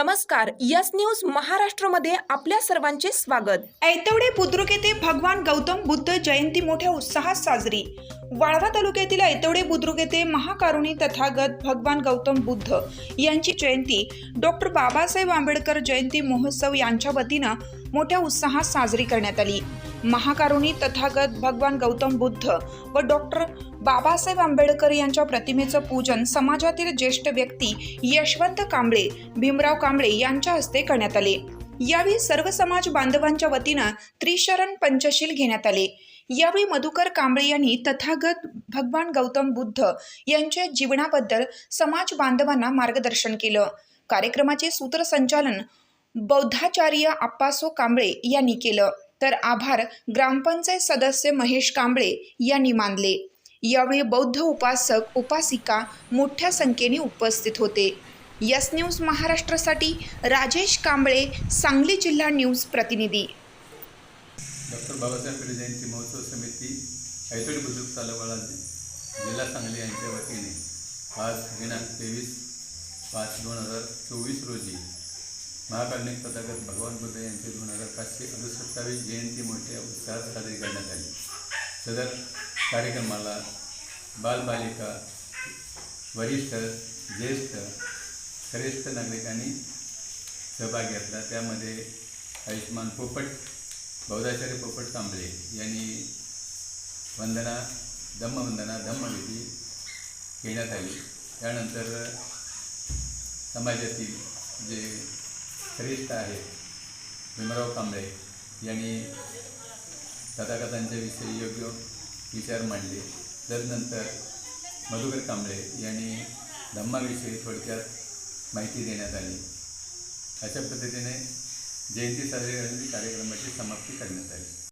नमस्कार yes news महाराष्ट्रमध्ये आपल्या सर्वांचे स्वागत. ऐतवडे बुद्रुक येथे भगवान गौतम बुद्ध जयंती मोठ्या उत्साहात साजरी. वाळवा तालुक्यातील ऐतवडे बुद्रुक येथे महाकारुणी तथागत भगवान गौतम बुद्ध यांची जयंती. डॉक्टर बाबासाहेब आंबेडकर जयंती महोत्सव यांच्या वतीनं मोठ्या उत्साहात साजरी करण्यात आली. महाकारुणी तथागत भगवान गौतम बुद्ध व डॉक्टर बाबासाहेब आंबेडकर यांच्या प्रतिमेचं पूजन समाजातील ज्येष्ठ व्यक्ती यशवंत कांबळे भीमराव कांबळे यांच्या हस्ते करण्यात आले. यावेळी सर्व समाज बांधवांच्या वतीनं त्रिशरण पंचशील घेण्यात आले. यावेळी मधुकर कांबळे यांनी तथागत भगवान गौतम बुद्ध यांच्या जीवनाबद्दल समाज बांधवांना मार्गदर्शन केलं. कार्यक्रमाचे सूत्रसंचालन बौद्धाचार्य आप्पासो कांबळे यांनी केलं. तर आभार ग्रामपंचायत सदस्य महेश कांबळे यांनी मानले. यावेळी बौद्ध उपासक उपासिका मोठ्या संख्येने उपस्थित होते. यस न्यूज महाराष्ट्रासाठी राजेश कांबळे सांगली जिल्हा न्यूज प्रतिनिधी. डॉक्टर बाबासाहेब आंबेडकर जयंती महोत्सव समिती ऐतोडी बुद्रुक तालुका जिल्हा सांगली यांच्या वतीने आज दिनांक तेवीस पाच दोन हजार चोवीस रोजी महाकारुणिक तथागत भगवान बुद्ध यांची दोन हजार पाचशे अडुसत्तावीस जयंती मोठ्या उत्साहात साजरी करण्यात आली. सदर कार्यक्रमाला बालबालिका वरिष्ठ ज्येष्ठ श्रेष्ठ नागरिकांनी सहभाग घेतला. त्यामध्ये आयुष्मान पोपट बौद्धाचार्य पोपट कांबळे यांनी वंदना धम्मवंदना धम्मविधी घेण्यात आली. त्यानंतर समाजातील जे श्रेष्ठ आहेत भीमराव कांबळे यांनी कथाकथांच्याविषयी योग्य विचार मांडले. तदनंतर मधुकर कांबळे यांनी धम्माविषयी थोडक्यात माहिती देण्यात आली. अशा पद्धतीने जयंती साजरी करण्याची कार्यक्रमाची समाप्ती करण्यात आली.